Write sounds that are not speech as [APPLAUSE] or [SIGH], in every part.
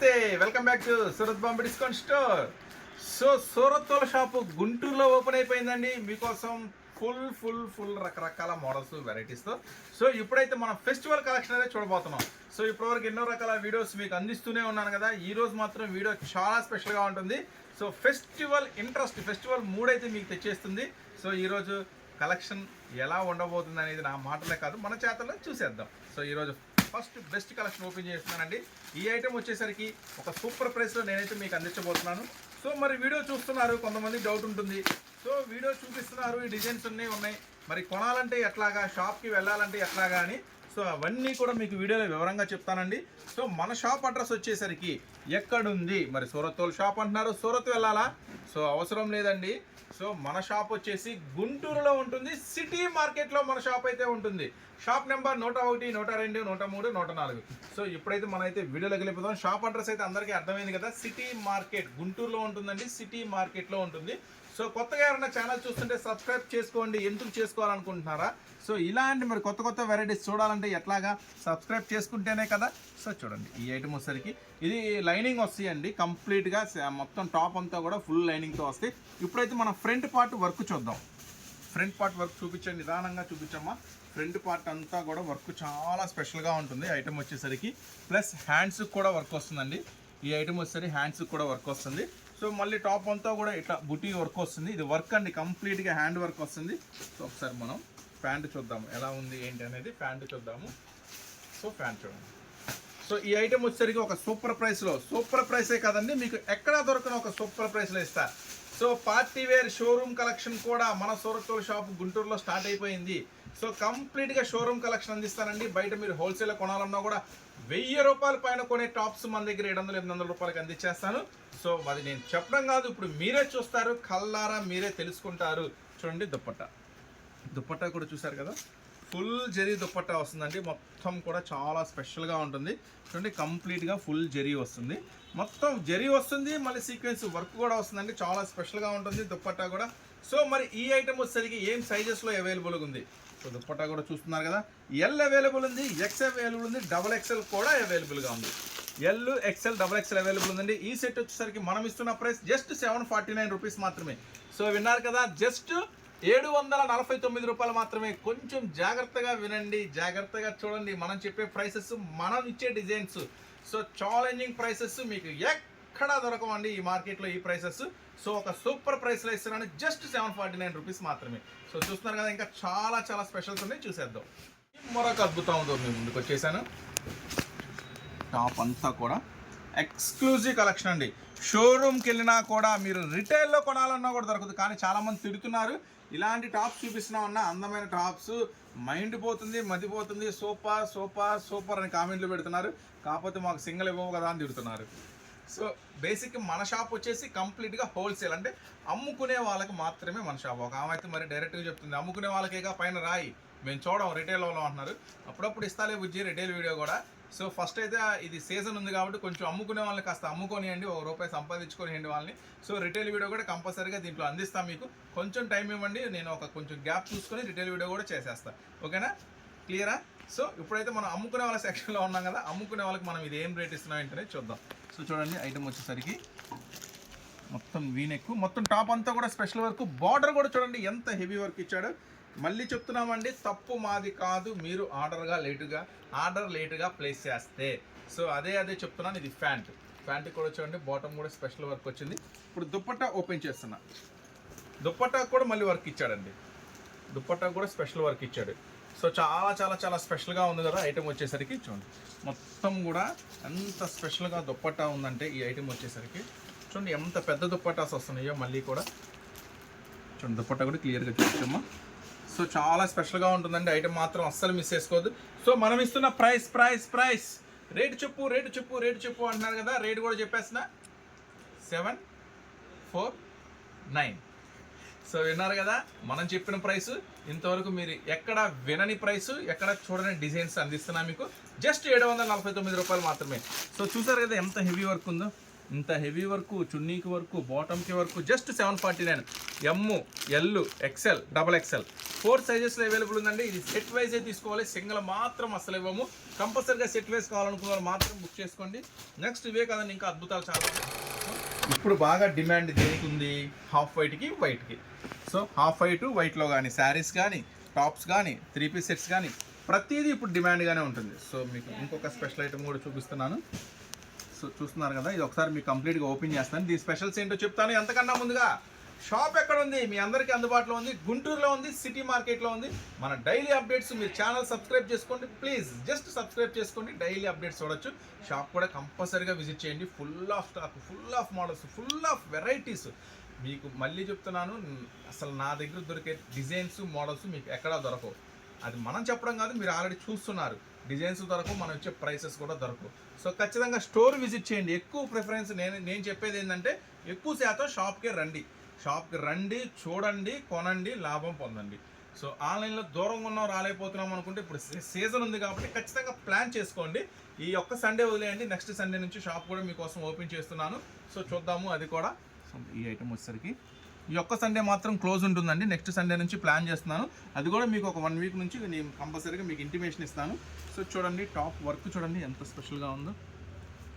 నమస్తే welcome back to Surat Bombay discount store so Surat వాళ్ళ shop గుంటూరులో open అయిపోయిందండి. మీకోసం ఫుల్ ఫుల్ ఫుల్ రకరకాల మోడల్స్ వెరైటీస్తో సో ఇప్పుడైతే మనం ఫెస్టివల్ కలెక్షన్ అనేది చూడబోతున్నాం. సో ఇప్పటివరకు ఎన్నో రకాల వీడియోస్ మీకు అందిస్తూనే ఉన్నాను కదా. ఈ రోజు మాత్రం వీడియో చాలా స్పెషల్గా ఉంటుంది. So festival interest festival mood అయితే మీకు తెచ్చేస్తుంది. సో ఈరోజు కలెక్షన్ ఎలా ఉండబోతుంది అనేది నా మాటలే కాదు మన చేతల్లో చూసేద్దాం. సో ఈరోజు ఫస్ట్ బెస్ట్ కలెక్షన్ ఓపెన్ చేస్తున్నానండి. ఈ ఐటెం వచ్చేసరికి ఒక సూపర్ ప్రైస్లో నేనైతే మీకు అందించబోతున్నాను. సో మరి వీడియో చూస్తున్నారు కొంతమంది డౌట్ ఉంటుంది. సో వీడియో చూపిస్తున్నారు ఈ డిజైన్స్ ఉన్నాయి ఉన్నాయి. మరి కొనాలంటే ఎట్లాగా షాప్కి వెళ్ళాలంటే ఎట్లాగా అని. సో అవన్నీ కూడా మీకు వీడియోలో వివరంగా చెప్తానండి. సో మన షాప్ అడ్రస్ వచ్చేసరికి ఎక్కడుంది? మరి సూరత్ షాప్ అంటున్నారు. సూరత్ వెళ్ళాలా? సో అవసరం లేదండి. సో మన షాప్ వచ్చేసి గుంటూరులో ఉంటుంది. సిటీ మార్కెట్లో మన షాప్ అయితే ఉంటుంది. షాప్ నెంబర్ నూట ఒకటి నూట రెండు నూట మూడు నూట నాలుగు. సో ఇప్పుడైతే మనం అయితే వీడియోలోకి వెళ్ళిపోతాం షాప్ అడ్రస్ అయితే అందరికీ అర్థమైంది కదా. సిటీ మార్కెట్ గుంటూరులో ఉంటుందండి. సిటీ మార్కెట్లో ఉంటుంది. సో కొత్తగా ఎవరైనా ఛానల్ చూస్తుంటే సబ్స్క్రైబ్ చేసుకోండి ఎందుకు చేసుకోవాలనుకుంటున్నారా? సో ఇలాంటి మరి కొత్త కొత్త వెరైటీస్ చూడాలంటే ఎట్లాగా? సబ్స్క్రైబ్ చేసుకుంటేనే కదా? సో చూడండి ఈ ఐటమ్ వచ్చేసరికి ఇది లైనింగ్ వస్తాయండి. కంప్లీట్గా మొత్తం టాప్ అంతా కూడా ఫుల్ లైనింగ్తో వస్తాయి. ఇప్పుడైతే మనం ఫ్రంట్ పార్ట్ వర్క్ చూద్దాం. ఫ్రంట్ పార్ట్ వర్క్ చూపించండి నిదానంగా చూపించమ్మా. ఫ్రంట్ పార్ట్ అంతా కూడా వర్క్ చాలా స్పెషల్గా ఉంటుంది. ఐటమ్ వచ్చేసరికి. ప్లస్ హ్యాండ్స్కి కూడా వర్క్ వస్తుందండి. ఈ ఐటమ్ వచ్చేసరికి హ్యాండ్స్కి కూడా వర్క్ వస్తుంది. సో మళ్ళీ టాప్ అంతా కూడా ఇట్లా బుటీ వర్క్ వస్తుంది. ఇది వర్క్ అండి కంప్లీట్గా హ్యాండ్ వర్క్ వస్తుంది. సో ఒకసారి మనం ప్యాంట్ చూద్దాము. ఎలా ఉంది ఏంటి అనేది ప్యాంట్ చూద్దాము. సో ప్యాంట్ చూడండి. సో ఈ ఐటెం వచ్చేసరికి ఒక సూపర్ ప్రైస్లో సూపర్ ప్రైసే కదండి మీకు ఎక్కడ దొరకని ఒక సూపర్ ప్రైస్లో ఇస్తా. So party wear showroom collection కూడా మన సూరత్తోల షాప్ గుంటూరులో స్టార్ట్ అయిపోయింది. సో కంప్లీట్గా షోరూమ్ కలెక్షన్ అందిస్తానండి. బయట మీరు హోల్సేల్లో కొనాలన్నా కూడా వెయ్యి రూపాయల పైన కొనే టాప్స్ మన దగ్గర ఏడు వందల ఎనిమిది వందల రూపాయలకి అందించేస్తాను. సో అది నేను చెప్పడం కాదు ఇప్పుడు మీరే చూస్తారు కల్లారా మీరే తెలుసుకుంటారు. చూడండి దుప్పట్ట. దుప్పట్టా కూడా చూసారు కదా? ఫుల్ జరీ దుప్పట్టా వస్తుందండి. మొత్తం కూడా చాలా స్పెషల్గా ఉంటుంది. చూడండి కంప్లీట్గా ఫుల్ జరీ వస్తుంది. మొత్తం జరీ వస్తుంది మళ్ళీ సీక్వెన్స్ వర్క్ కూడా వస్తుందండి. చాలా స్పెషల్గా ఉంటుంది దుప్పట్టా కూడా. సో మరి ఈ ఐటమ్ వచ్చేసరికి ఏం సైజెస్లో అవైలబుల్గా ఉంది? సో దుప్పట్టా కూడా చూస్తున్నారు కదా. ఎల్ అవైలబుల్ ఉంది ఎక్స్ అవైలబుల్ ఉంది డబల్ ఎక్స్ఎల్ కూడా అవైలబుల్గా ఉంది. L XL double XL available ఉందండి. ఈ సెట్ వచ్చేసరికి మనం ఇస్తున్న price just seven forty nine rupees మాత్రమే. సో విన్నారు కదా జస్ట్ ఏడు వందల నలభై తొమ్మిది రూపాయలు మాత్రమే. కొంచెం జాగ్రత్తగా వినండి జాగ్రత్తగా చూడండి. మనం చెప్పే ప్రైసెస్ మనం ఇచ్చే డిజైన్స్ సో ఛాలెంజింగ్ ప్రైసెస్ మీకు ఎక్కడా దొరకవండి ఈ మార్కెట్లో ఈ ప్రైసెస్. సో ఒక సూపర్ ప్రైస్లో ఇస్తున్నాను. Just seven forty nine rupees మాత్రమే. సో చూస్తున్నారు కదా ఇంకా చాలా చాలా స్పెషల్స్ ఉన్నాయి. చూసేద్దాం. మరొక అద్భుతం ఉందో మేము ముందుకు వచ్చేసాను. టాప్ అంతా కూడా ఎక్స్క్లూజివ్ కలెక్షన్ అండి. షోరూమ్కి వెళ్ళినా కూడా మీరు రిటైల్లో కొనాలన్నా కూడా దొరకదు. కానీ చాలామంది తిడుతున్నారు. ఇలాంటి టాప్స్ చూపిస్తున్నామన్నా అందమైన టాప్స్. మైండ్ పోతుంది మదిపోతుంది సూపర్ సూపర్ సూపర్ అని కామెంట్లు పెడుతున్నారు. కాకపోతే మాకు సింగిల్ ఇవ్వవు కదా అని తిడుతున్నారు. సో బేసిక్ మన షాప్ వచ్చేసి కంప్లీట్గా హోల్సేల్ అంటే అమ్ముకునే వాళ్ళకి మాత్రమే మన షాప్ ఒక ఆమె అయితే మరి డైరెక్ట్గా చెప్తుంది అమ్ముకునే వాళ్ళకేగా పైన రాయి మేము చూడం రిటైల్ వాళ్ళం అంటున్నారు. అప్పుడప్పుడు ఇస్తాలే బుజ్జి రిటైల్ వీడియో కూడా. సో ఫస్ట్ అయితే ఇది సీజన్ ఉంది కాబట్టి కొంచెం అమ్ముకునే వాళ్ళని కాస్త అమ్ముకొనియండి ఒక రూపాయి సంపాదించుకొనియండి వాళ్ళని. సో రిటైల్ వీడియో కూడా కంపల్సరీగా దీంట్లో అందిస్తాం మీకు. కొంచెం టైం ఇవ్వండి నేను ఒక కొంచెం గ్యాప్ చూసుకొని రిటైల్ వీడియో కూడా చేసేస్తాను ఓకేనా క్లియరా సో ఇప్పుడైతే మనం అమ్ముకునే వాళ్ళ సెక్షన్లో ఉన్నాం కదా అమ్ముకునే వాళ్ళకి మనం ఇది ఏం రేట్ ఇస్తున్నాం ఏంటనే చూద్దాం. సో చూడండి ఐటమ్ వచ్చేసరికి మొత్తం వీనెక్ మొత్తం టాప్ అంతా కూడా స్పెషల్ వర్క్ బార్డర్ కూడా చూడండి ఎంత హెవీ వర్క్ ఇచ్చాడు. మళ్ళీ చెప్తున్నామండి తప్పు మాది కాదు మీరు ఆర్డర్గా లేటుగా ఆర్డర్ లేటుగా ప్లేస్ చేస్తే. సో అదే అదే చెప్తున్నాను ఇది ప్యాంట్ ప్యాంట్ కూడా చూడండి బాటమ్ కూడా స్పెషల్ వర్క్ వచ్చింది. ఇప్పుడు దుప్పట్టా ఓపెన్ చేస్తున్నా. దుప్పట్టా కూడా మళ్ళీ వర్క్ ఇచ్చాడండి. దుప్పట్టా కూడా స్పెషల్ వర్క్ ఇచ్చాడు. సో చాలా చాలా చాలా స్పెషల్గా ఉంది కదా ఐటెం వచ్చేసరికి చూడండి. మొత్తం కూడా ఎంత స్పెషల్గా దుప్పట్టా ఉందంటే ఈ ఐటెం వచ్చేసరికి. చూడండి ఎంత పెద్ద దుప్పట్టాస్ వస్తున్నాయో మళ్ళీ కూడా. చూడండి దుప్పట్టా కూడా క్లియర్గా చూపించమ్మా సో చాలా స్పెషల్గా ఉంటుందండి ఐటెం మాత్రం అస్సలు మిస్ చేసుకోవద్దు. సో మనం ఇస్తున్న ప్రైస్ ప్రైస్ ప్రైస్. రేటు చెప్పు రేటు చెప్పు రేటు చెప్పు అంటున్నారు కదా రేటు కూడా చెప్పేసిన సెవెన్ ఫోర్ నైన్. సో విన్నారు కదా మనం చెప్పిన ప్రైస్ ఇంతవరకు మీరు ఎక్కడ వినని ప్రైస్ ఎక్కడ చూడని డిజైన్స్ అందిస్తున్నా మీకు జస్ట్ ఏడు వందల నలభై తొమ్మిది రూపాయలు మాత్రమే. సో చూసారు కదా ఎంత హెవీ వర్క్ ఉందో? ఇంత హెవీ వర్క్ చున్నీకి వరకు బాటమ్కి వరకు just seven forty nine. M L XL double XL four సైజెస్లో available ఉందండి. ఇది సెట్ వైజే తీసుకోవాలి సింగిల్ మాత్రం అసలు ఇవ్వము. కంపల్సరీగా సెట్ వైజ్ కావాలనుకున్న వాళ్ళు మాత్రం బుక్ చేసుకోండి. నెక్స్ట్ ఇవే కదండి ఇంకా అద్భుతాలు చాలా ఇప్పుడు బాగా డిమాండ్ దేనికి ఉంది హాఫ్ వైట్కి వైట్కి. సో హాఫ్ వైట్ వైట్లో కానీ శారీస్ కానీ టాప్స్ కానీ త్రీ పీస్ సెట్స్ కానీ ప్రతిదీ ఇప్పుడు డిమాండ్గానే ఉంటుంది. సో మీకు ఇంకొక స్పెషల్ ఐటమ్ కూడా చూపిస్తున్నాను. సో చూస్తున్నారు కదా ఇది ఒకసారి మీకు కంప్లీట్గా ఓపెన్ చేస్తాను. దీని స్పెషల్స్ ఏంటో చెప్తాను ఎంతకన్నా ముందుగా. షాప్ ఎక్కడ ఉంది? మీ అందరికీ అందుబాటులో ఉంది. గుంటూరులో ఉంది సిటీ మార్కెట్లో ఉంది. మన డైలీ అప్డేట్స్ మీరు ఛానల్ సబ్స్క్రైబ్ చేసుకోండి. ప్లీజ్ జస్ట్ సబ్స్క్రైబ్ చేసుకోండి. డైలీ అప్డేట్స్ చూడొచ్చు. షాప్ కూడా కంపల్సరీగా విజిట్ చేయండి. Full of stock full of models full of varieties మీకు మళ్ళీ చెప్తున్నాను అసలు నా దగ్గర దొరికే డిజైన్స్ మోడల్స్ మీకు ఎక్కడా దొరకవు. అది మనం చెప్పడం కాదు మీరు ఆల్రెడీ చూస్తున్నారు. డిజైన్స్ దొరకవు మనం ఇచ్చే ప్రైసెస్ కూడా దొరకవు. సో ఖచ్చితంగా స్టోర్ విజిట్ చేయండి. ఎక్కువ ప్రిఫరెన్స్ నేను నేను చెప్పేది ఏంటంటే ఎక్కువ శాతం షాప్కే రండి. షాప్కి రండి చూడండి కొనండి లాభం పొందండి. సో ఆన్లైన్లో దూరంగా ఉన్నాం రాలేకపోతున్నాం అనుకుంటే ఇప్పుడు సీజన్ ఉంది కాబట్టి ఖచ్చితంగా ప్లాన్ చేసుకోండి. ఈ ఒక్క సండే వదిలేయండి నెక్స్ట్ సండే నుంచి షాప్ కూడా మీకోసం ఓపెన్ చేస్తున్నాను. సో చూద్దాము అది కూడా. ఈ ఐటమ్ వచ్చేసరికి ఈ ఒక్క సండే మాత్రం క్లోజ్ ఉంటుందండి. నెక్స్ట్ సండే నుంచి ప్లాన్ చేస్తున్నాను. అది కూడా మీకు ఒక వన్ వీక్ నుంచి నేను కంపల్సరీగా మీకు ఇంటిమేషన్ ఇస్తాను. సో చూడండి టాప్ వర్క్ చూడండి ఎంత స్పెషల్గా ఉందో.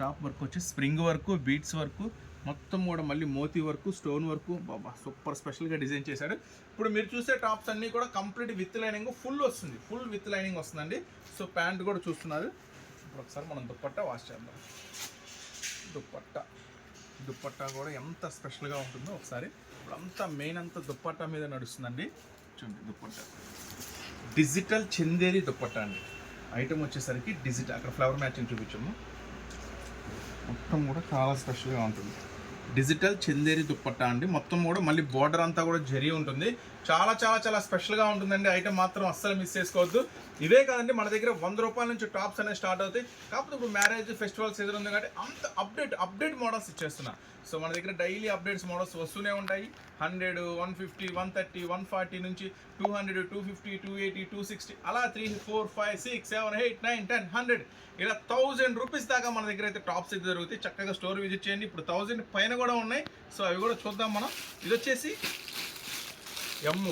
టాప్ వర్క్ వచ్చి స్ప్రింగ్ వర్క్ బీట్స్ వర్క్ మొత్తం కూడా మళ్ళీ మోతీ వర్క్ స్టోన్ వర్క్. బాబా సూపర్ స్పెషల్గా డిజైన్ చేశాడు. ఇప్పుడు మీరు చూసే టాప్స్ అన్నీ కూడా కంప్లీట్ విత్ లైనింగ్ ఫుల్ వస్తుంది. ఫుల్ విత్ లైనింగ్ వస్తుందండి. సో ప్యాంట్ కూడా చూస్తున్నారు. ఇప్పుడు ఒకసారి మనం దుప్పట్టా వాష్ చేద్దాం. దుప్పట్టా. దుప్పట్టా కూడా ఎంత స్పెషల్గా ఉంటుందో ఒకసారి. ఇప్పుడు అంతా మెయిన్ అంతా దుప్పట్టా మీద నడుస్తుందండి. చూడండి దుప్పట్టా. డిజిటల్ చందేరి దుప్పట్టా అండి. ఐటమ్ వచ్చేసరికి డిజిటల్. అక్కడ ఫ్లవర్ మ్యాచింగ్ చూపించాము. మొత్తం కూడా చాలా స్పెషల్గా ఉంటుంది. డిజిటల్ చందేరి దుప్పట్టా అండి. మొత్తం కూడా మళ్ళీ బోర్డర్ అంతా కూడా జరి ఉంటుంది. చాలా చాలా చాలా స్పెషల్గా ఉంటుందండి. ఐటమ్ మాత్రం అస్సలు మిస్ చేసుకోవద్దు. ఇవే కాదండి మన దగ్గర వంద రూపాయల నుంచి టాప్స్ అనేవి స్టార్ట్ అవుతాయి. కాకపోతే ఇప్పుడు మ్యారేజ్ ఫెస్టివల్ సీజన్ ఉంది కాబట్టి అంత అప్డేట్ అప్డేట్ మోడల్స్ ఇచ్చేస్తున్నా. సో మన దగ్గర డైలీ అప్డేట్స్ మోడల్స్ వస్తూనే ఉంటాయి. Hundred one fifty one thirty one forty నుంచి two hundred two fifty two eighty two sixty అలా three four five six seven eight nine ten hundred ఇలా thousand rupees దాకా మన దగ్గర అయితే టాప్స్ అయితే దొరుకుతాయి చక్కగా స్టోర్ విజిట్ చేయండి. ఇప్పుడు థౌజండ్ పైన కూడా ఉన్నాయి. సో అవి కూడా చూద్దాం మనం. ఇది వచ్చేసి ఎమ్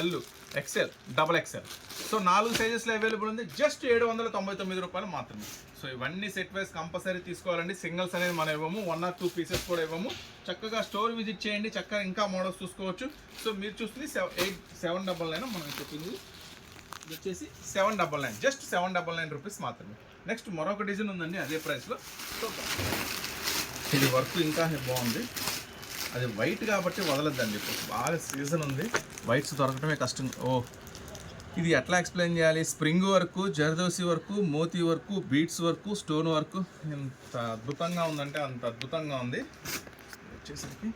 ఎల్లు ఎక్సెల్ డబల్ ఎక్సెల్ సో నాలుగు సైజెస్లో అవైలబుల్ ఉంది. జస్ట్ ఏడు వందల తొంభై తొమ్మిది రూపాయలు మాత్రమే. సో ఇవన్నీ సెట్ వైస్ కంపల్సరీ తీసుకోవాలండి. సింగిల్స్ అనేది మనం ఇవ్వము. వన్ ఆర్ టూ పీసెస్ కూడా ఇవ్వము. చక్కగా స్టోర్ విజిట్ చేయండి. చక్కగా ఇంకా మోడల్స్ చూసుకోవచ్చు. సో మీరు చూస్తుంది seven eight seven double nine మనం చెప్పింది. ఇది వచ్చేసి seven double nine just seven double nine rupees మాత్రమే. నెక్స్ట్ మరొక డిజైన్ ఉందండి. అదే ప్రైస్లో సో ఇది వర్క్ ఇంకా బాగుంది. అది వైట్ కాబట్టి వదలద్దండి. ఇప్పుడు బాగా సీజన్ ఉంది. వైట్స్ దొరకటమే కష్టం. ఓ ఇది ఎట్లా ఎక్స్ప్లెయిన్ చేయాలి? Spring work zardozi work Moti work beads work stone work ఎంత అద్భుతంగా ఉందంటే అంత అద్భుతంగా ఉంది. వచ్చేసరికి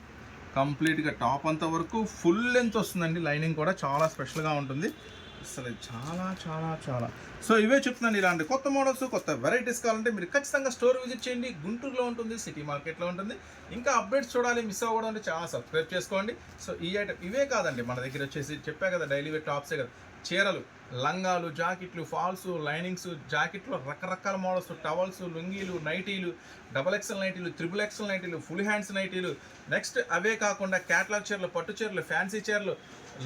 కంప్లీట్గా టాప్ అంత వరకు ఫుల్ లెంత్ వస్తుందండి. లైనింగ్ కూడా చాలా స్పెషల్గా ఉంటుంది. అసలు చాలా చాలా చాలా. సో ఇవే చెప్తున్నాను ఇలాంటి కొత్త మోడల్స్ కొత్త వెరైటీస్ కావాలంటే మీరు ఖచ్చితంగా స్టోర్ విజిట్ చేయండి. గుంటూరులో ఉంటుంది సిటీ మార్కెట్లో ఉంటుంది. ఇంకా అప్డేట్స్ చూడాలి మిస్ అవ్వడం అంటే చాలా సబ్స్క్రైబ్ చేసుకోండి. సో ఈ ఐటమ్ ఇవే కాదండి. మన దగ్గర వచ్చేసి చెప్పా కదా డైలీ వేర్ టాప్సే కదా. చీరలు. లంగాలు జాకెట్లు ఫాల్స్ లైనింగ్స్ జాకెట్లో రకరకాల మోడల్స్ టవల్స్ లుంగీలు నైటీలు డబల్ ఎక్సెల్ నైటీలు త్రిబుల్ ఎక్సెల్ నైటీలు ఫుల్ హ్యాండ్స్ నైటీలు. నెక్స్ట్ అవే కాకుండా క్యాట్లాగ్ చీరలు పట్టు చీరలు ఫ్యాన్సీ చీరలు.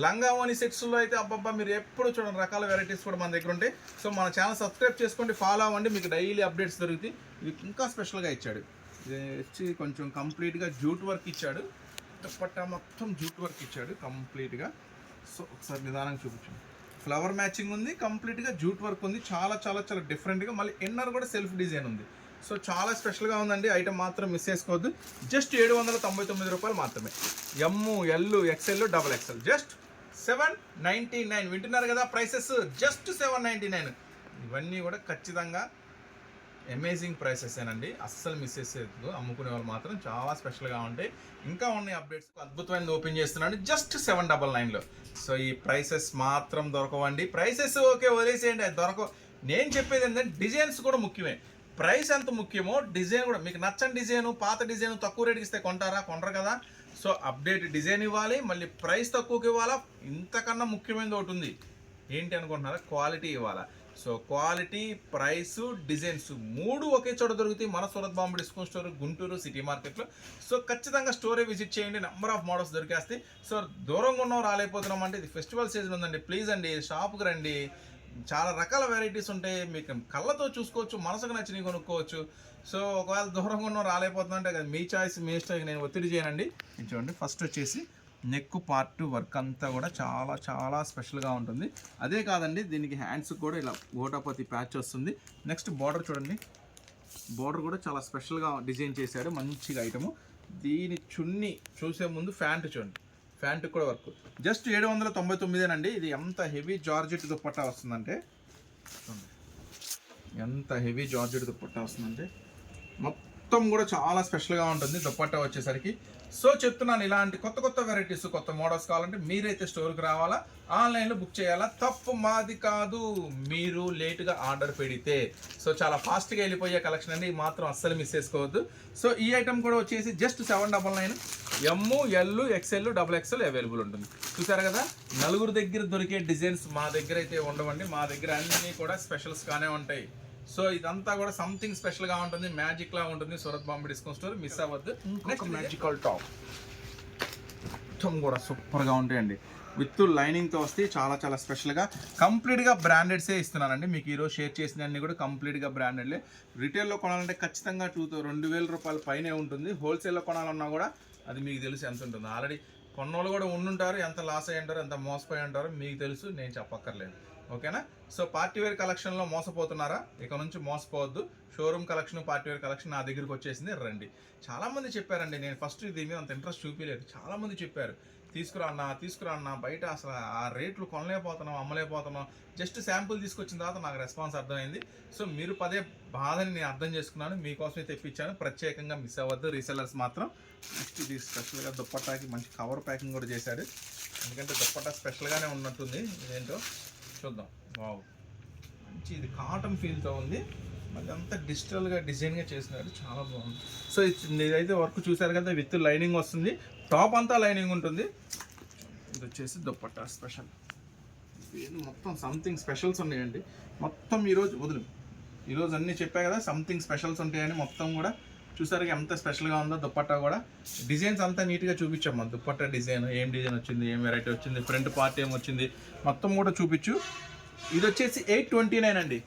లంగావోని సెట్స్లో అయితే అబ్బబ్బా మీరు ఎప్పుడు చూడండి రకాల వెరైటీస్ కూడా మన దగ్గర ఉంటాయి. సో మన ఛానల్ సబ్స్క్రైబ్ చేసుకోండి ఫాలో అవ్వండి మీకు డైలీ అప్డేట్స్ దొరుకుతాయి. ఇది ఇంకా స్పెషల్గా ఇచ్చాడు. ఇది వచ్చి కొంచెం కంప్లీట్గా జూట్ వర్క్ ఇచ్చాడు. దుపట్టా మొత్తం జూట్ వర్క్ ఇచ్చాడు కంప్లీట్గా. సో ఒకసారి నిదానంగా చూపించండి. ఫ్లవర్ మ్యాచింగ్ ఉంది కంప్లీట్గా జూట్ వర్క్ ఉంది చాలా చాలా చాలా డిఫరెంట్గా మళ్ళీ ఇన్నర్ కూడా సెల్ఫ్ డిజైన్ ఉంది. సో చాలా స్పెషల్గా ఉందండి. ఐటమ్ మాత్రం మిస్ చేసుకోవద్దు. జస్ట్ ఏడు వందల తొంభై తొమ్మిది రూపాయలు మాత్రమే. M L XL double XL just seven ninety nine వింటున్నారు కదా prices just seven ninety nine ఇవన్నీ కూడా ఖచ్చితంగా అమేజింగ్ ప్రైసెస్ ఏనండి అస్సలు మిస్ చేసేది అమ్ముకునే వాళ్ళు మాత్రం చాలా స్పెషల్గా ఉంటాయి. ఇంకా ఉన్నాయి అప్డేట్స్ అద్భుతమైనది ఓపెన్ చేస్తున్నాను. జస్ట్ సెవెన్ డబల్ నైన్లో సో ఈ ప్రైసెస్ మాత్రం దొరకవండి. ప్రైసెస్ ఓకే వదిలేసేయండి. అది దొరక నేను చెప్పేది ఏంటంటే డిజైన్స్ కూడా ముఖ్యమే. ప్రైస్ ఎంత ముఖ్యమో డిజైన్ కూడా మీకు నచ్చని డిజైన్ పాత డిజైన్ తక్కువ రేటుకి ఇస్తే కొంటారా? కొనరు కదా. సో అప్డేట్ డిజైన్ ఇవ్వాలి. మళ్ళీ ప్రైస్ తక్కువకి ఇవ్వాలా? ఇంతకన్నా ముఖ్యమైనది ఒకటి ఉంది. ఏంటి అనుకుంటున్నారా? క్వాలిటీ ఇవ్వాలా. సో క్వాలిటీ ప్రైస్ డిజైన్స్ మూడు ఒకే చోట దొరుకుతాయి మన Surat Bombay discount store Guntur city మార్కెట్లో. సో ఖచ్చితంగా స్టోరే విజిట్ చేయండి. నెంబర్ ఆఫ్ మోడల్స్ దొరికేస్తాయి. సో దూరంగా ఉన్నాం రాలేకపోతున్నాం అంటే ఇది ఫెస్టివల్ సీజన్ ఉందండి. ప్లీజ్ అండి షాప్కి రండి. చాలా రకాల వెరైటీస్ ఉంటాయి. మీకు కళ్ళతో చూసుకోవచ్చు మనసుకు నచ్చినవి కొనుక్కోవచ్చు. సో ఒకవేళ దూరంగా ఉన్నాం రాలేకపోతుందంటే మీ చాయిస్ మీ ఇష్టం నేను ఒత్తిడి చేయనండి. చూడండి ఫస్ట్ వచ్చేసి నెక్ పార్ట్ వర్క్ అంతా కూడా చాలా చాలా స్పెషల్గా ఉంటుంది. అదే కాదండి దీనికి హ్యాండ్స్ కూడా ఇలా గోటాపతి ప్యాచ్ వస్తుంది. నెక్స్ట్ బార్డర్ చూడండి. బార్డర్ కూడా చాలా స్పెషల్గా డిజైన్ చేశాడు. మంచిగా ఐటము. దీని చున్ని చూసే ముందు ఫ్యాంట్ చూడండి. ఫ్యాంట్ కూడా వర్క్. జస్ట్ ఏడు వందల తొంభై తొమ్మిదేనండి. ఇది ఎంత హెవీ జార్జెట్ దుప్పట్టా వస్తుందంటే. ఎంత హెవీ జార్జెట్ దుప్పట్టా వస్తుందంటే. మొత్తం కూడా చాలా స్పెషల్గా ఉంటుంది. దుప్పట్టా వచ్చేసరికి. సో చెప్తున్నాను ఇలాంటి కొత్త కొత్త వెరైటీస్ కొత్త మోడల్స్ కావాలంటే మీరైతే స్టోర్కి రావాలా? ఆన్లైన్లో బుక్ చేయాలా? తప్పు మాది కాదు. మీరు లేటుగా ఆర్డర్ పెడితే. సో చాలా ఫాస్ట్గా వెళ్ళిపోయే కలెక్షన్ అండి. మాత్రం అస్సలు మిస్ చేసుకోవద్దు. సో ఈ ఐటమ్ కూడా వచ్చేసి just seven double nine. M L XL double XL available ఉంటుంది. చూసారు కదా? నలుగురు దగ్గర దొరికే డిజైన్స్ మా దగ్గర అయితే ఉండవండి. మా దగ్గర అన్నీ కూడా స్పెషల్స్గానే ఉంటాయి. సో ఇదంతా కూడా సంథింగ్ స్పెషల్గా ఉంటుంది. మ్యాజిక్ లా ఉంటుంది. Surat Bombay discount store. Miss అవ్వద్దు. నెక్స్ట్ మ్యాజికల్ టాప్ మొత్తం కూడా సూపర్గా ఉంటాయండి. విత్ లైనింగ్తో వస్తే చాలా చాలా స్పెషల్గా. కంప్లీట్గా బ్రాండెడ్సే ఇస్తున్నానండి. మీకు ఈరోజు షేర్ చేసిన అన్ని కూడా కంప్లీట్గా బ్రాండెడ్లే రిటైల్లో కొనాలంటే ఖచ్చితంగా టూ రెండు వేల రూపాయల పైనే ఉంటుంది. హోల్సేల్లో కొనాలన్నా కూడా అది మీకు తెలుసు ఎంత ఉంటుంది. ఆల్రెడీ కొన్నోళ్ళు కూడా ఉండుంటారు. ఎంత లాస్ అయ్యి ఉంటారు ఎంత మోసపోయి ఉంటారు మీకు తెలుసు. నేను చెప్పక్కర్లేదు. ఓకేనా? సో పార్టీ వేర్ కలెక్షన్లో మోసపోతున్నారా? ఇక నుంచి మోసపోవద్దు. Showroom collection party wear collection నా దగ్గరికి వచ్చేసింది రండి. చాలామంది చెప్పారండి నేను ఫస్ట్ దీని మీద అంత ఇంట్రెస్ట్ చూపించలేదు చాలామంది చెప్పారు తీసుకురా అన్న తీసుకురా అన్న బయట అసలు ఆ రేట్లు కొనలేకపోతున్నాం అమ్మలేకపోతున్నాం. జస్ట్ శాంపుల్ తీసుకొచ్చిన తర్వాత నాకు రెస్పాన్స్ అర్థమైంది. సో మీరు పదే బాధని నేను అర్థం చేసుకున్నాను మీకోసమే తెప్పించాను. ప్రత్యేకంగా మిస్ అవ్వద్దు రీసెల్లర్స్ మాత్రం. నెక్స్ట్ ఇది స్పెషల్గా దుప్పట్టాకి మంచి కవర్ ప్యాకింగ్ కూడా చేశాడు. ఎందుకంటే దుప్పట్టా స్పెషల్గానే ఉన్నట్టుంది ఇదేంటో. చూద్దాం. వావ్. మంచి ఇది కాటన్ ఫీల్తో ఉంది. మళ్ళీ అంతా డిజిటల్గా డిజైన్గా చేసినాడు చాలా బాగుంది. సో ఇది- ఇదైతే వర్క్ చూసారు కదా విత్ లైనింగ్ వస్తుంది. టాప్ అంతా లైనింగ్ ఉంటుంది. ఇది వచ్చేసి దుప్పట్టా స్పెషల్. మొత్తం సంథింగ్ స్పెషల్స్ ఉన్నాయండి. మొత్తం ఈరోజు వదులు. ఈరోజు అన్నీ చెప్పా కదా సంథింగ్ స్పెషల్స్ ఉంటాయని మొత్తం కూడా చూసారు ఎంత స్పెషల్గా ఉందో దుప్పట్టా కూడా. డిజైన్స్ అంతా నీట్గా చూపించాము దుప్పట్టా డిజైన్ ఏం డిజైన్ వచ్చింది ఏం వెరైటీ వచ్చింది ఫ్రంట్ పార్ట్ ఏం వచ్చింది మొత్తం కూడా చూపించు. ఇది వచ్చేసి ఎయిట్ ట్వంటీ నైన్ అండి.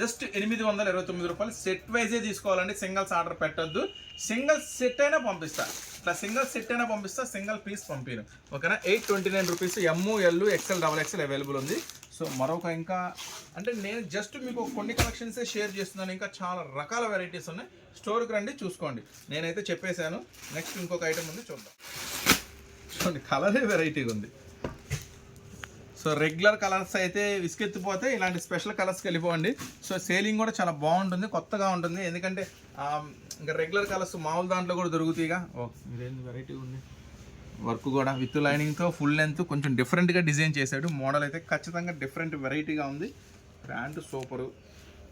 జస్ట్ ఎనిమిది వందల ఇరవై తొమ్మిది రూపాయలు. సెట్ వైజే తీసుకోవాలండి. సింగిల్స్ ఆర్డర్ పెట్టొద్దు. సింగిల్ సెట్ అయినా పంపిస్తా. ఇట్లా సింగిల్ సెట్ అయినా పంపిస్తా సింగిల్ పీస్ పంపిను. ఓకేనా? Eight twenty nine rupees M L XL double XL available ఉంది. సో మరొక ఇంకా అంటే నేను జస్ట్ మీకు కొన్ని కలెక్షన్సే షేర్ చేస్తున్నాను. ఇంకా చాలా రకాల వెరైటీస్ ఉన్నాయి. స్టోర్కి రండి చూసుకోండి. నేనైతే చెప్పేశాను. నెక్స్ట్ ఇంకొక ఐటమ్ ఉంది చూద్దాం. చూడండి కలరే వెరైటీగా ఉంది. సో రెగ్యులర్ కలర్స్ అయితే విసుకెత్తిపోతే ఇలాంటి స్పెషల్ కలర్స్కి వెళ్ళిపోండి సో సేలింగ్ కూడా చాలా బాగుంటుంది కొత్తగా ఉంటుంది. ఎందుకంటే ఇంకా రెగ్యులర్ కలర్స్ మామూలు దాంట్లో కూడా దొరుకుతాయిగా ఓ ఇదేంటి వెరైటీ ఉంది. వర్క్ కూడా విత్ లైనింగ్తో ఫుల్ లెంత్ కొంచెం డిఫరెంట్గా డిజైన్ చేశాడు. మోడల్ అయితే ఖచ్చితంగా డిఫరెంట్ వెరైటీగా ఉంది. ప్యాంటు సూపరు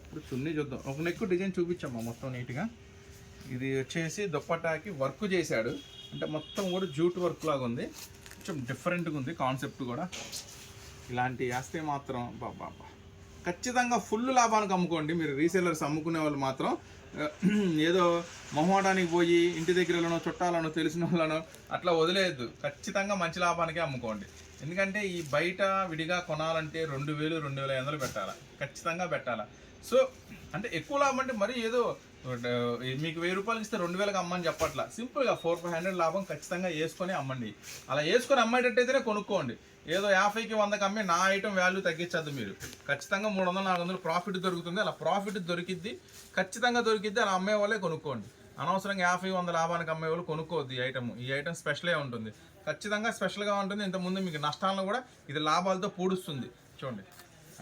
ఇప్పుడు చున్నీ చూద్దాం. ఒక నెక్ డిజైన్ చూపించాము మొత్తం నీట్గా ఇది వచ్చేసి దుప్పటాకి వర్క్ చేశాడు. అంటే మొత్తం కూడా జూట్ వర్క్ లాగా ఉంది. కొంచెం డిఫరెంట్గా ఉంది కాన్సెప్ట్ కూడా. ఇలాంటివి వేస్తే మాత్రం బాబా ఖచ్చితంగా ఫుల్ లాభానికి అమ్ముకోండి. మీరు రీసేలర్స్ అమ్ముకునే వాళ్ళు మాత్రం [CLEARS THROAT] ఏదో మొహమాటానికి పోయి ఇంటి దగ్గరలోనో చుట్టాలనో తెలిసిన వాళ్ళనో అట్లా వదిలేయద్దు. ఖచ్చితంగా మంచి లాభానికే అమ్ముకోండి. ఎందుకంటే ఈ బయట విడిగా కొనాలంటే రెండు వేలు రెండు వేల ఐదు వందలు పెట్టాలా? ఖచ్చితంగా పెట్టాలా? సో అంటే ఎక్కువ లాభం అంటే మరీ ఏదో మీకు వెయ్యి రూపాయలు ఇస్తే రెండు వేలకు అమ్మని చెప్పట్లా. సింపుల్గా ఫోర్ ఫైవ్ హండ్రెడ్ లాభం ఖచ్చితంగా వేసుకొని అమ్మండి. అలా వేసుకొని అమ్మేటట్టయితేనే కొనుక్కోండి. ఏదో యాభైకి వందకి అమ్మి నా ఐటమ్ వాల్యూ తగ్గించద్దు మీరు. ఖచ్చితంగా మూడు వందలు నాలుగు వందలు ప్రాఫిట్ దొరుకుతుంది. అలా ప్రాఫిట్ దొరికిద్ది. ఖచ్చితంగా దొరికిద్ది. అలా అమ్మే వాళ్ళే కొనుక్కోండి. అనవసరంగా యాభై వంద లాభానికి అమ్మే వాళ్ళు కొనుక్కోవద్దు ఈ ఐటమ్ ఈ ఐటమ్ స్పెషలే ఉంటుంది. ఖచ్చితంగా స్పెషల్గా ఉంటుంది. ఇంతకుముందు మీకు నష్టాలను కూడా ఇది లాభాలతో పూడుస్తుంది. చూడండి.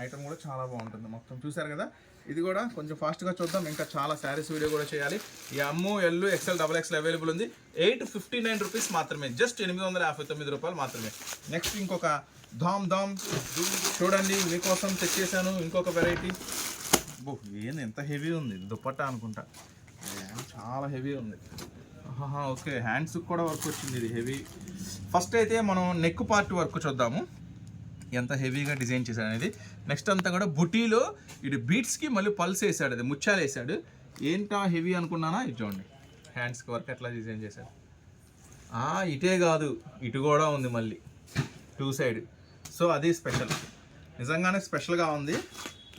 ఐటమ్ కూడా చాలా బాగుంటుంది. మొత్తం చూసారు కదా? ఇది కూడా కొంచెం ఫాస్ట్గా చూద్దాం. ఇంకా చాలా శారీస్ వీడియో కూడా చేయాలి. ఈ M L XL double XL available ఉంది. ఎయిట్ ఫిఫ్టీ నైన్ రూపీస్ మాత్రమే. జస్ట్ ఎనిమిది వందల యాభై తొమ్మిది రూపాయలు మాత్రమే. నెక్స్ట్ ఇంకొక ధామ్ ధామ్. చూడండి మీకోసం చెక్ చేశాను. ఇంకొక వెరైటీ బో ఏంది ఎంత హెవీ ఉంది. దుప్పట్టా అనుకుంటా. చాలా హెవీ ఉంది. ఓకే. హ్యాండ్స్కి కూడా వర్క్ వచ్చింది. ఇది హెవీ ఫస్ట్ అయితే మనం నెక్ పార్ట్ వర్క్ చూద్దాము. ఎంత హెవీగా డిజైన్ చేశాడు అనేది. నెక్స్ట్ అంతా కూడా బుటీలో ఇటు బీట్స్కి మళ్ళీ పల్స్ వేసాడు అది ముత్యాలు వేసాడు ఏంటా హెవీ అనుకున్నానా? ఇది చూడండి. హ్యాండ్స్కి వర్క్ ఎట్లా డిజైన్ చేశాడు. ఆ, ఇటే కాదు. ఇటు కూడా ఉంది మళ్ళీ. Two side. సో అది స్పెషల్. నిజంగానే స్పెషల్గా ఉంది.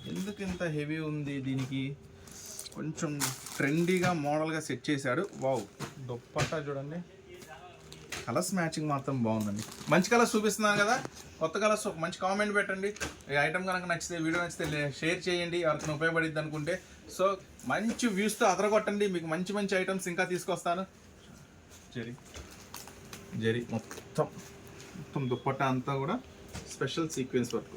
ఎందుకు ఇంత హెవీ ఉంది దీనికి? కొంచెం ట్రెండీగా మోడల్గా సెట్ చేశాడు. వావ్ దుప్పట్టా చూడండి. కలర్స్ మ్యాచింగ్ మాత్రం బాగుందండి. మంచి కలర్స్ చూపిస్తున్నాను కదా. కొత్త కలర్స్ ఒక మంచి కామెంట్ పెట్టండి. ఈ ఐటమ్ కనుక నచ్చితే వీడియో నచ్చితే షేర్ చేయండి. ఎవరికైనా ఉపయోగపడిద్ది అనుకుంటే. సో మంచి వ్యూస్తో అదరగొట్టండి. మీకు మంచి మంచి ఐటమ్స్ ఇంకా తీసుకొస్తాను. జరి. జరి మొత్తం. మొత్తం దుప్పట్ట అంతా కూడా స్పెషల్ సీక్వెన్స్ వర్క్.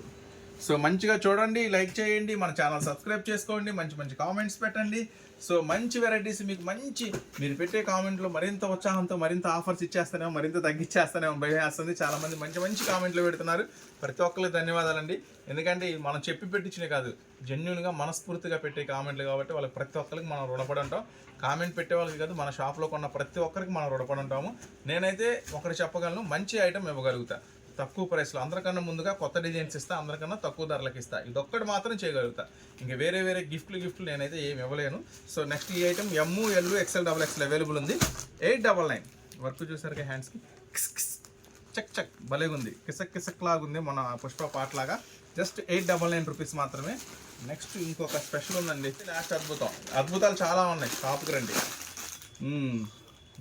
సో మంచిగా చూడండి లైక్ చేయండి మన ఛానల్ సబ్స్క్రైబ్ చేసుకోండి మంచి మంచి కామెంట్స్ పెట్టండి. సో మంచి వెరైటీస్ మీకు మంచి మీరు పెట్టే కామెంట్లో మరింత ఉత్సాహంతో మరింత ఆఫర్స్ ఇచ్చేస్తానేమో మరింత తగ్గించేస్తానేమో భయం వేస్తుంది. చాలా మంది మంచి మంచి కామెంట్లు పెడుతున్నారు. ప్రతి ఒక్కరికి ధన్యవాదాలండి. ఎందుకంటే మనం చెప్పి పెట్టించినే కాదు జెన్యున్గా మనస్ఫూర్తిగా పెట్టే కామెంట్లు కాబట్టి వాళ్ళకి ప్రతి ఒక్కరికి మనం రుణపడి ఉంటాం. కామెంట్ పెట్టే వాళ్ళకి కాదు మన షాప్లో కొన్న ప్రతి ఒక్కరికి మనం రుణపడి ఉంటాము. నేనైతే ఒకటి చెప్పగలను మంచి ఐటమ్ ఇవ్వగలుగుతాను తక్కువ ప్రైస్లో. అందరికన్నా ముందుగా కొత్త డిజైన్స్ ఇస్తా అందరికన్నా తక్కువ ధరలకు ఇస్తా. ఇదొక్కటి మాత్రం చేయగలుగుతా. ఇంకా వేరే వేరే గిఫ్ట్లు గిఫ్ట్లు నేనైతే ఏమి ఇవ్వలేను. సో నెక్స్ట్ ఈ item M L XL double XL available ఉంది. Eight double nine. వర్క్ చూసారుగా హ్యాండ్స్కి చక్ చక్. భలేగా ఉంది. కిసక్ కిసక్ లాగా ఉంది మన Pushpa పాటలాగా just eight double nine rupees మాత్రమే. నెక్స్ట్ ఇంకొక స్పెషల్ ఉందండి. లాస్ట్ అద్భుతం. అద్భుతాలు చాలా ఉన్నాయి. షాప్కి రండి.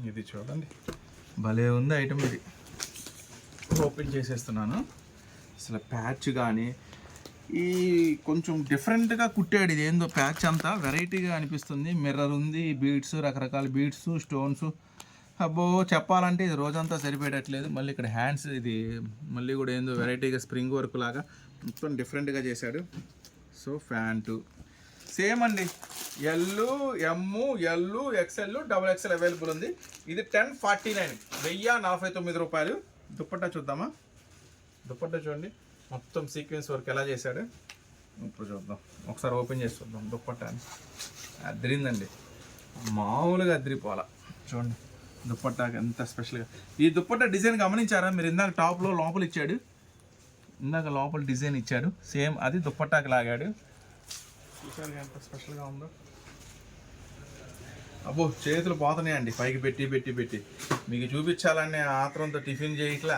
ఇది చూడండి. భలే ఉంది ఐటమ్ ఇది. ఓపెన్ చేసేస్తున్నాను. అసలు ప్యాచ్ కానీ ఈ కొంచెం డిఫరెంట్గా కుట్టాడు ఇది. ఏందో ప్యాచ్ అంతా వెరైటీగా అనిపిస్తుంది. మిర్రర్ ఉంది బీడ్స్ రకరకాల బీడ్స్ స్టోన్స్ అబ్బో చెప్పాలంటే ఇది రోజంతా సరిపోయేటట్లేదు. మళ్ళీ ఇక్కడ హ్యాండ్స్ ఇది మళ్ళీ కూడా ఏందో వెరైటీగా స్ప్రింగ్ వర్క్ లాగా మొత్తం డిఫరెంట్గా చేశాడు. సో ఫ్యాంటు సేమ్ అండి. ఎల్లు M L XL double XL available ఉంది. ఇది టెన్ ఫార్టీ నైన్ వెయ్యి నలభై తొమ్మిది రూపాయలు. దుప్పట్టా చూద్దామా? దుప్పట్టా చూడండి. మొత్తం సీక్వెన్స్ వర్క్ ఎలా చేశాడు? ఇప్పుడు చూద్దాం. ఒకసారి ఓపెన్ చేసి చూద్దాం దుప్పట్టా అని. అదిరిందండి. మామూలుగా అదిరిపోవాల. చూడండి దుప్పట్టాకి ఎంత స్పెషల్గా ఈ దుప్పట్టా డిజైన్ గమనించారా? మీరు ఇందాక టాప్లో లోపల ఇచ్చాడు. ఇందాక లోపల డిజైన్ ఇచ్చాడు. సేమ్ అది దుప్పట్టాకి లాగాడు. చూసారు ఎంత స్పెషల్గా ఉందో. అబ్బో చేతులు పోతున్నాయండి. పైకి పెట్టి పెట్టి పెట్టి. మీకు చూపించాలనే ఆత్రంతో టిఫిన్ చేయట్లా.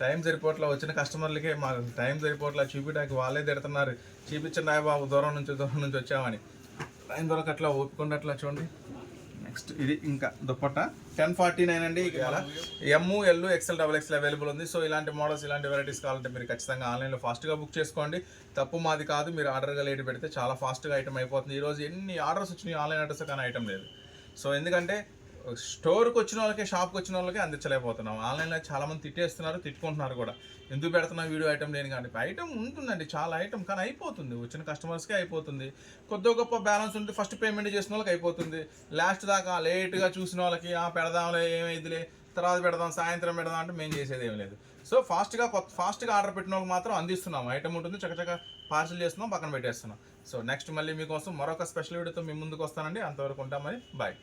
టైం సరిపోట్లా వచ్చిన కస్టమర్లకే మాకు టైం సరిపోట్లా చూపించడానికి వాళ్ళే తిడుతున్నారు. చూపించండి నాయ బాబు దూరం నుంచి దూరం నుంచి వచ్చామని. టైం దొరకట్లా ఓపుకున్నట్లా చూడండి. నెక్స్ట్ ఇది ఇంకా దుప్పట్ట. టెన్ ఫార్టీ నైన్ అండి M L XL double XL available ఉంది. సో ఇలాంటి మోడల్స్ ఇలాంటి వెరైటీస్ కావాలంటే మీరు ఖచ్చితంగా ఆన్లైన్లో ఫాస్ట్గా బుక్ చేసుకోండి. తప్పు మాది కాదు. మీరు ఆర్డర్గా లేట్ పెడితే చాలా ఫాస్ట్గా ఐటమ్ అయిపోతుంది. ఈరోజు ఎన్ని ఆర్డర్స్ వచ్చినాయి ఆన్లైన్ ఆర్డర్స్ కానీ ఐటమ్ లేదు. సో ఎందుకంటే స్టోర్కి వచ్చిన వాళ్ళకి షాప్కి వచ్చిన వాళ్ళకి అందించలేకపోతున్నాం. ఆన్లైన్లో చాలామంది తిట్టేస్తున్నారు తిట్టుకుంటున్నారు కూడా. ఎందుకు పెడుతున్నా వీడియో ఐటమ్ లేని కానీ ఐటమ్ ఉంటుందండి చాలా ఐటమ్ కానీ అయిపోతుంది వచ్చిన కస్టమర్స్కి అయిపోతుంది. కొద్ది గొప్ప బ్యాలెన్స్ ఉంటే ఫస్ట్ పేమెంట్ చేసిన వాళ్ళకి అయిపోతుంది. లాస్ట్ దాకా లేట్గా చూసిన వాళ్ళకి ఆ పెడదాంలే ఏమైందిలే తర్వాత పెడదాం సాయంత్రం పెడదాం అంటే మేము చేసేది ఏం లేదు. సో ఫాస్ట్గా కొత్త ఫాస్ట్గా ఆర్డర్ పెట్టిన వాళ్ళకి మాత్రం అందిస్తున్నాం. ఐటమ్ ఉంటుంది చక్కచక్క పార్సల్ చేస్తున్నాం పక్కన పెట్టేస్తున్నాం. సో నెక్స్ట్ మళ్ళీ మీకోసం మరొక స్పెషల్ వీడియోతో మీ ముందుకు వస్తానండి. అంతవరకు ఉంటాం మరి. బాయ్.